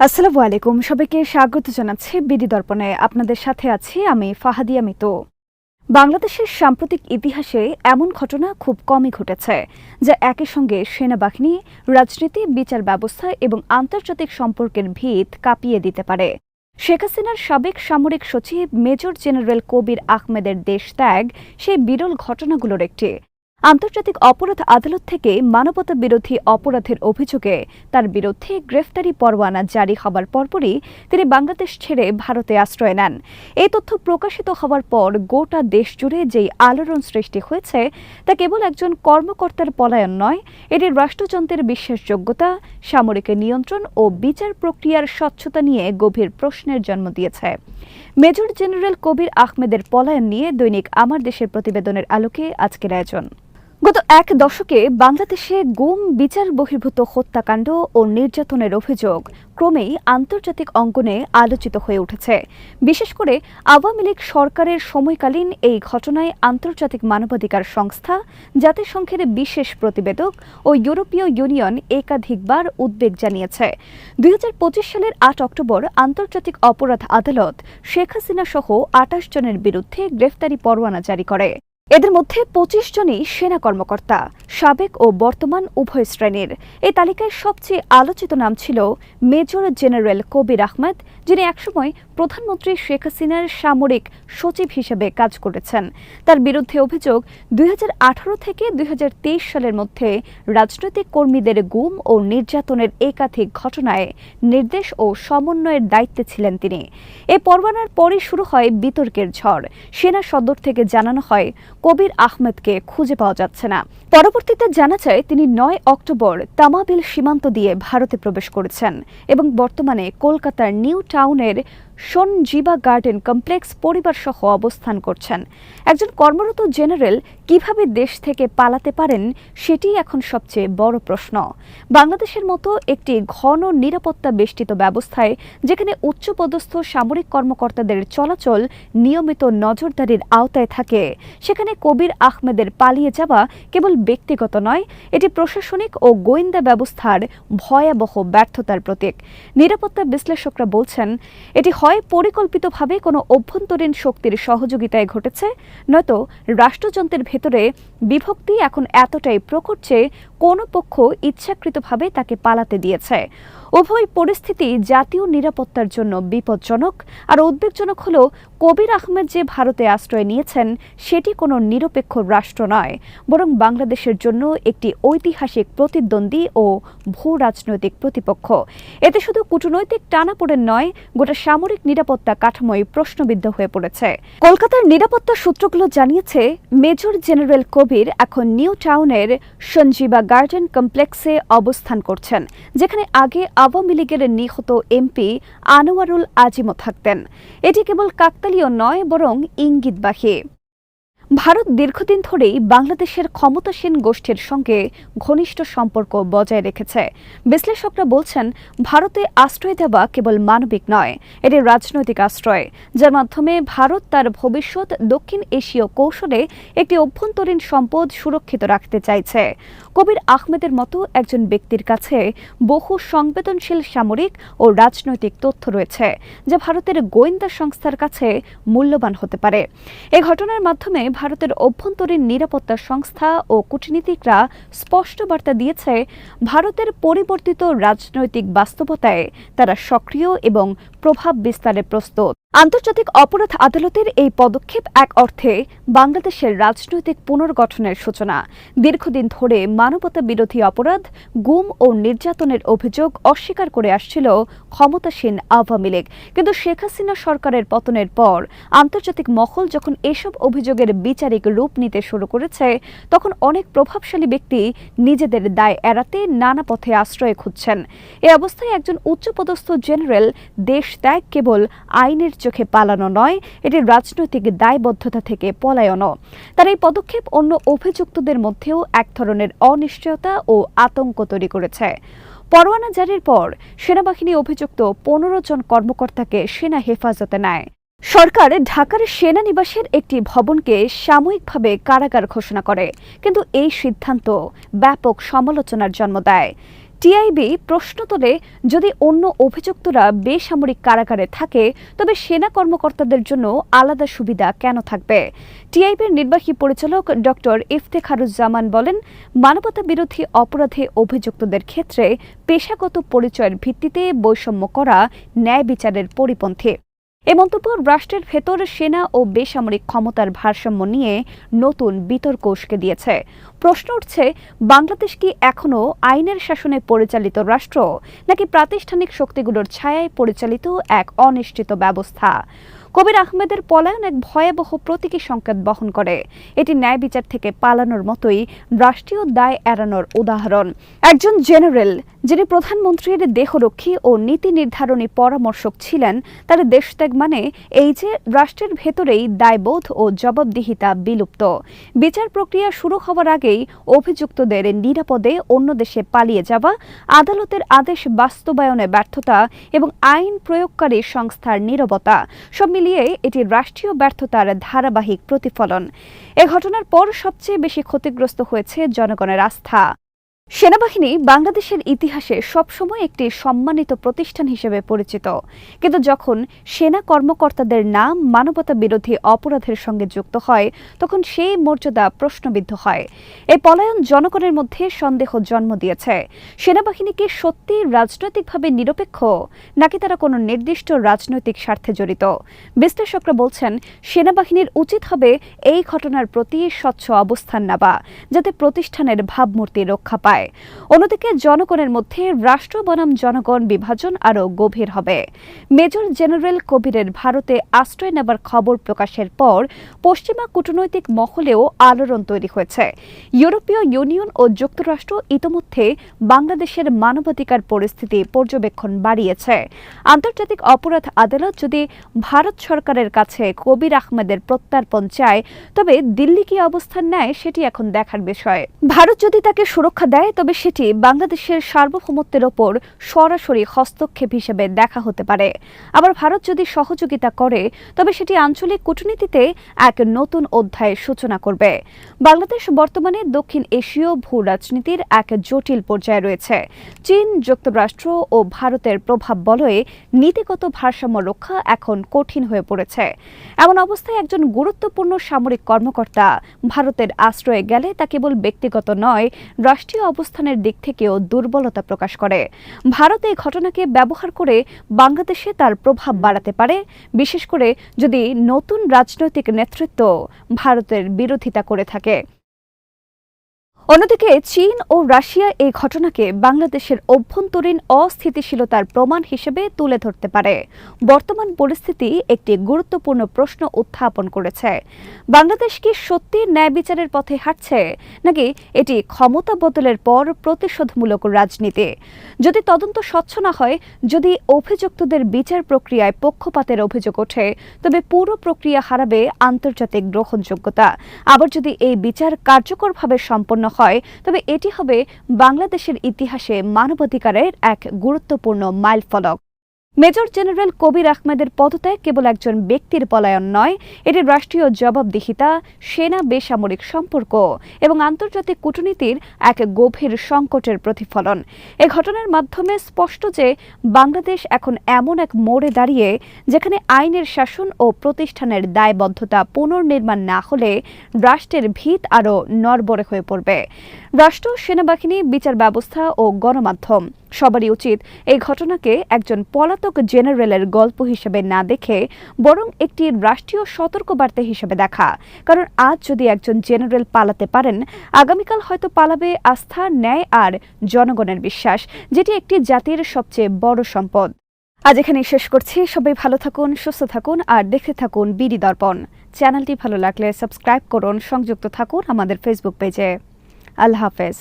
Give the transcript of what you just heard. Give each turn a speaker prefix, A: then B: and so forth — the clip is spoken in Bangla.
A: আসসালামু আলাইকুম। সবাইকে স্বাগত জানাচ্ছি বিডি দর্পণে। আপনাদের সাথে আছি আমি ফাহাদিয়া মিতু। বাংলাদেশের সাম্প্রতিক ইতিহাসে এমন ঘটনা খুব কমই ঘটেছে, যা একই সঙ্গে সেনাবাহিনী, রাজনীতি, বিচার ব্যবস্থা এবং আন্তর্জাতিক সম্পর্কের ভিত কাঁপিয়ে দিতে পারে। শেখ হাসিনার সাবেক সামরিক সচিব মেজর জেনারেল কবির আহমেদের দেশ ত্যাগ সেই বিরল ঘটনাগুলোর একটি। আন্তর্জাতিক অপরাধ আদালত থেকে মানবতা বিরোধী অপরাধের অভিযোগে তার বিরুদ্ধে গ্রেফতারি পরোয়ানা জারি হবার পরপরই তিনি বাংলাদেশ ছেড়ে ভারতে আশ্রয় নেন। এই তথ্য প্রকাশিত হওয়ার পর গোটা দেশ জুড়ে যেই আলোড়ন সৃষ্টি হয়েছে, তা কেবল একজন কর্মকর্তার পলায়ন নয়, এটি রাষ্ট্রযন্ত্রের বিশ্বাসযোগ্যতা, সামরিক নিয়ন্ত্রণ ও বিচার প্রক্রিয়ার স্বচ্ছতা নিয়ে গভীর প্রশ্নের জন্ম দিয়েছে। মেজর জেনারেল কবির আহমেদের পলায়ন নিয়ে দৈনিক আমার দেশের প্রতিবেদনের আলোকে আজকের আয়োজন। গত এক দশকে বাংলাদেশে গুম, বিচার বহির্ভূত হত্যাকাণ্ড ও নির্যাতনের অভিযোগ ক্রমেই আন্তর্জাতিক অঙ্গনে আলোচিত হয়ে উঠেছে। বিশেষ করে আওয়ামী লীগ সরকারের সময়কালীন এই ঘটনায় আন্তর্জাতিক মানবাধিকার সংস্থা, জাতিসংঘের বিশেষ প্রতিবেদক ও ইউরোপীয় ইউনিয়ন একাধিকবার উদ্বেগ জানিয়েছে। দুই হাজার পঁচিশ সালের আট অক্টোবর আন্তর্জাতিক অপরাধ আদালত শেখ হাসিনা সহ আটাশ জনের বিরুদ্ধে গ্রেফতারি পরোয়ানা জারি করে। এদের মধ্যে পঁচিশ জনই সেনা কর্মকর্তা, সাবেক ও বর্তমান উভয় শ্রেণির। এই তালিকায় সবচেয়ে আলোচিত নাম ছিল মেজর জেনারেল কবির আহমেদ, যিনি একসময় প্রধানমন্ত্রী শেখ হাসিনার সামরিক সচিব হিসেবে কাজ করেছেন। তার বিরুদ্ধে অভিযোগ দুই হাজার আঠারো থেকে দুই হাজার তেইশ সালের মধ্যে রাজনৈতিক কর্মীদের গুম ও নির্যাতনের একাধিক ঘটনায় নির্দেশ ও সমন্বয়ের দায়িত্বে ছিলেন তিনি। এ পরোয়ানার পরই শুরু হয় বিতর্কের ঝড়। সেনা সদর থেকে জানানো হয় কবির আহমেদকে খুঁজে পাওয়া যাচ্ছে না। পরবর্তীতে জানা যায়, তিনি নয় অক্টোবর তামাবিল সীমান্ত দিয়ে ভারতে প্রবেশ করেছেন এবং বর্তমানে কলকাতার নিউ টাউনের সনজিবা গার্ডেন কমপ্লেক্স পরিবার সহ অবস্থান করছেন। একজন কর্মরত জেনারেল কীভাবে দেশ থেকে পালাতে পারেন সেটি এখন সবচেয়ে বড় প্রশ্ন। বাংলাদেশের মতো একটি ঘন নিরাপত্তা বেষ্টিত ব্যবস্থায়, যেখানে উচ্চপদস্থ সামরিক কর্মকর্তাদের চলাচল নিয়মিত নজরদারির আওতায় থাকে, সেখানে কবির আহমেদের পালিয়ে যাওয়া কেবল ব্যক্তিগত নয়, এটি প্রশাসনিক ও গোয়েন্দা ব্যবস্থার ভয়াবহ ব্যর্থতার প্রতীক। নিরাপত্তা বিশ্লেষকরা বলছেন, এটি হয়, পরিকল্পিতভাবে কোনো অভ্যন্তরীণ শক্তির সহযোগিতায় ঘটেছে। নয়তো রাষ্ট্রযন্ত্রের ভেতরে বিভক্তি এখন এতটাই প্রকট যে কোনো পক্ষ ইচ্ছাকৃতভাবে তাকে পালাতে দিয়েছে। উভয় পরিস্থিতি জাতীয় নিরাপত্তার জন্য বিপজ্জনক আর উদ্বেগজনক হল কবির আহমেদ যে ভারতে আশ্রয় নিয়েছেন, সেটি কোনো নিরপেক্ষ রাষ্ট্র নয়, বরং বাংলাদেশের জন্য একটি ঐতিহাসিক প্রতিদ্বন্দ্বী ও ভূ রাজনৈতিক প্রতিপক্ষ। এতে শুধু কূটনৈতিক টানাপোড়েন নয়, গোটা সামরিক নিরাপত্তা কাঠামোয় প্রশ্নবিদ্ধ হয়ে পড়েছে। কলকাতার নিরাপত্তা সূত্রগুলো জানিয়েছে, মেজর জেনারেল কবির এখন নিউ টাউনের সঞ্জীবা গার্ডেন কমপ্লেক্সে অবস্থান করছেন, যেখানে আগে আওয়ামী লীগের নিহত এমপি আনোয়ারুল আজিমও থাকতেন। এটি কেবল কাকতালীয় নয়, বরং ইঙ্গিতবাহী। ভারত দীর্ঘদিন ধরেই বাংলাদেশের ক্ষমতাসীন গোষ্ঠীর সঙ্গে ঘনিষ্ঠ সম্পর্ক বজায় রেখেছে। বিশ্লেষকরা বলছেন, ভারতে আশ্রয় দেওয়া কেবল মানবিক নয়, এটি রাজনৈতিক আশ্রয়। যার মাধ্যমে ভারত তার ভবিষ্যৎ দক্ষিণ এশীয় কৌশলে একটি অভ্যন্তরীণ সম্পদ সুরক্ষিত রাখতে চাইছে। কবির আহমেদের মতো একজন ব্যক্তির কাছে বহু সংবেদনশীল সামরিক ও রাজনৈতিক তথ্য রয়েছে, যা ভারতের গোয়েন্দা সংস্থার কাছে মূল্যবান হতে পারে। এ ঘটনার মাধ্যমে ভারতের অভ্যন্তরীণ নিরাপত্তা সংস্থা ও কূটনীতিকরা স্পষ্ট বার্তা দিয়েছে, ভারতের পরিবর্তিত রাজনৈতিক বাস্তবতায় তারা সক্রিয় এবং প্রভাব বিস্তারে প্রস্তুত। আন্তর্জাতিক অপরাধ আদালতের এই পদক্ষেপ এক অর্থে বাংলাদেশের রাজনৈতিক পুনর্গঠনের সূচনা। দীর্ঘদিন ধরে মানবতা বিরোধী অপরাধ, গুম ও নির্যাতনের অভিযোগ অস্বীকার করে আসছিল ক্ষমতাসীন আওয়ামী লীগ। কিন্তু শেখ হাসিনা সরকারের পতনের পর আন্তর্জাতিক মহল যখন এসব অভিযোগের বিচারিক রূপ নিতে শুরু করেছে, তখন অনেক প্রভাবশালী ব্যক্তি নিজেদের দায় এড়াতে নানা পথে আশ্রয় খুঁজছেন। এ অবস্থায় একজন উচ্চপদস্থ জেনারেল দেশ ত্যাগ কেবল আইনের চোখে পালানো নয়, এটি রাজনৈতিক দায়বদ্ধতা থেকে পলায়নও। তার এই পদক্ষেপ অন্য অভিযুক্তদের মধ্যেও এক ধরনের অনিশ্চয়তা ও আতঙ্ক তৈরি করেছে। পরোয়ানা জারির পর সেনাবাহিনী অভিযুক্ত পনেরো জন কর্মকর্তাকে সেনা হেফাজতে নেয়। সরকার ঢাকার সেনানিবাসের একটি ভবনকে সাময়িকভাবে কারাগার ঘোষণা করে, কিন্তু এই সিদ্ধান্ত ব্যাপক সমালোচনার জন্ম দেয়। টিআইবি প্রশ্ন তোলে, যদি অন্য অভিযুক্তরা বেসামরিক কারাগারে থাকে, তবে সেনা কর্মকর্তাদের জন্য আলাদা সুবিধা কেন থাকবে? টিআইবির নির্বাহী পরিচালক ডক্টর ইফতেখারুজ্জামান বলেন, মানবতা বিরোধী অপরাধে অভিযুক্তদের ক্ষেত্রে পেশাগত পরিচয়ের ভিত্তিতে বৈষম্য করা ন্যায় বিচারের পরিপন্থী। এ মন্তব্য রাষ্ট্রের ভেতর সেনা ও বেসামরিক ক্ষমতার ভারসাম্য নিয়ে নতুন বিতর্ক উস্কে দিয়েছে। প্রশ্ন উঠছে, বাংলাদেশ কি এখনও আইনের শাসনে পরিচালিত রাষ্ট্র, নাকি প্রাতিষ্ঠানিক শক্তিগুলোর ছায়ায় পরিচালিত এক অনিশ্চিত ব্যবস্থা? কবির আহমেদের পলায়ন এক ভয়াবহ প্রতীকী সংকেত বহন করে। এটি ন্যায় বিচার থেকে পালানোর মতোই রাষ্ট্রীয় দায় এড়ানোর উদাহরণ। একজন জেনারেল, যিনি প্রধানমন্ত্রীর দেহরক্ষী ও নীতি নির্ধারণী পরামর্শক ছিলেন, তার দেশত্যাগ মানে এই যে রাষ্ট্রের ভেতরেই দায়বোধ ও জবাবদিহিতা বিলুপ্ত। বিচার প্রক্রিয়া শুরু হওয়ার আগেই অভিযুক্তদের নিরাপদে অন্য দেশে পালিয়ে যাওয়া, আদালতের আদেশ বাস্তবায়নে ব্যর্থতা এবং আইন প্রয়োগকারী সংস্থার নীরবতা, সব মিলিয়ে এটি রাষ্ট্রীয় ব্যর্থতার ধারাবাহিক প্রতিফলন। এ ঘটনার পর সবচেয়ে বেশি ক্ষতিগ্রস্ত হয়েছে জনগণের আস্থা। সেনাবাহিনী বাংলাদেশের ইতিহাসে সবসময় একটি সম্মানিত প্রতিষ্ঠান হিসেবে পরিচিত। কিন্তু যখন সেনা কর্মকর্তাদের নাম মানবতা বিরোধী অপরাধের সঙ্গে যুক্ত হয়, তখন সেই মর্যাদা প্রশ্নবিদ্ধ হয়। এই পলায়ন জনগণের মধ্যে সন্দেহ জন্ম দিয়েছে। সেনাবাহিনী কি সত্যি রাজনৈতিকভাবে নিরপেক্ষ, নাকি তারা কোনো নির্দিষ্ট রাজনৈতিক স্বার্থে জড়িত? বিশ্লেষকরা বলছেন, সেনাবাহিনীর উচিত হবে এই ঘটনার প্রতি স্বচ্ছ অবস্থান নেওয়া, যাতে প্রতিষ্ঠানের ভাবমূর্তি রক্ষা পায়। পায় অন্যদিকে জনগণের মধ্যে রাষ্ট্র বনাম জনগণ বিভাজন আরও গভীর হবে। মেজর জেনারেল কবিরের ভারতে আশ্রয় নেবার খবর প্রকাশের পর পশ্চিমা কূটনৈতিক মহলেও আলোড়ন তৈরি হয়েছে। ইউরোপীয় ইউনিয়ন ও যুক্তরাষ্ট্র ইতোমধ্যে বাংলাদেশের মানবাধিকার পরিস্থিতি পর্যবেক্ষণ বাড়িয়েছে। আন্তর্জাতিক অপরাধ আদালত যদি ভারত সরকারের কাছে কবির আহমেদের প্রত্যার্পণ চায়, তবে দিল্লি কি অবস্থান নেয় সেটি এখন দেখার বিষয়। ভারত যদি তাকে সুরক্ষা দেয় তবে সেটি বাংলাদেশের সার্বভৌমত্বের ওপর সরাসরি হস্তক্ষেপ হিসেবে দেখা হতে পারে। আবার ভারত যদি সহযোগিতা করে, তবে সেটি আঞ্চলিক কূটনীতিতে এক নতুন অধ্যায়ের সূচনা করবে। বাংলাদেশ বর্তমানে দক্ষিণ এশীয় ভূ রাজনীতির এক জটিল পর্যায়ে রয়েছে। চীন যুক্তরাষ্ট্র ও ভারতের প্রভাব বলয়ে নীতিগত ভারসাম্য রক্ষা এখন কঠিন হয়ে পড়েছে। এমন অবস্থায় একজন গুরুত্বপূর্ণ সামরিক কর্মকর্তা ভারতের আশ্রয়ে গেলে তা কেবল ব্যক্তিগত নয়, রাষ্ট্রীয় অবস্থানের দিক থেকেও দুর্বলতা প্রকাশ করে। ভারত এই ঘটনাকে ব্যবহার করে বাংলাদেশে তার প্রভাব বাড়াতে পারে, বিশেষ করে যদি নতুন রাজনৈতিক নেতৃত্ব ভারতের বিরোধিতা করে থাকে। অন্যদিকে চীন ও রাশিয়া এই ঘটনাকে বাংলাদেশের অভ্যন্তরীণ অস্থিতিশীলতার প্রমাণ হিসেবে তুলে ধরতে পারে। বর্তমান পরিস্থিতি একটি গুরুত্বপূর্ণ প্রশ্ন উত্থাপন করেছে। বাংলাদেশ কি সত্যি ন্যায় বিচারের পথে হাঁটছে, নাকি এটি ক্ষমতা বদলের পর প্রতিশোধমূলক রাজনীতি? যদি তদন্ত স্বচ্ছ না হয়, যদি অভিযুক্তদের বিচার প্রক্রিয়ায় পক্ষপাতের অভিযোগ ওঠে, তবে পুরো প্রক্রিয়া হারাবে আন্তর্জাতিক গ্রহণযোগ্যতা। আবার যদি এই বিচার কার্যকরভাবে সম্পন্ন হয়। তবে এটি হবে বাংলাদেশের ইতিহাসে মানবাধিকারের এক গুরুত্বপূর্ণ মাইলফলক। মেজর জেনারেল কবির আহমেদের পদত্যাগ কেবল একজন ব্যক্তির পলায়ন নয়, এটি রাষ্ট্রীয় জবাবদিহিতা, সেনা বেসামরিক সম্পর্ক এবং আন্তর্জাতিক কূটনীতির এক গভীর সংকটের প্রতিফলন। এ ঘটনার মাধ্যমে স্পষ্ট যে বাংলাদেশ এখন এমন এক মোড়ে দাঁড়িয়ে যেখানে আইনের শাসন ও প্রতিষ্ঠানের দায়বদ্ধতা পুনর্নির্মাণ না হলে রাষ্ট্রের ভিত আরও নরবরে হয়ে পড়বে। রাষ্ট্র, সেনাবাহিনী, বিচার ব্যবস্থা ও গণমাধ্যম সবারই উচিত এই ঘটনাকে একজন পলাতক জেনারেলের গল্প হিসেবে না দেখে বরং একটি রাষ্ট্রীয় সতর্কবার্তা হিসেবে দেখা। কারণ আজ যদি একজন জেনারেল পালাতে পারেন, আগামীকাল হয়তো পালাবে আস্থা, ন্যায় আর জনগণের বিশ্বাস, যেটি একটি জাতির সবচেয়ে বড় সম্পদ। আজ এখানে শেষ করছি। সবাই ভালো থাকুন, সুস্থ থাকুন আর দেখতে থাকুন বিডি দর্পণ। চ্যানেলটি ভালো লাগলে সাবস্ক্রাইব করুন, সংযুক্ত থাকুন আমাদের ফেসবুক পেজে আল্লাহ হাফেজ।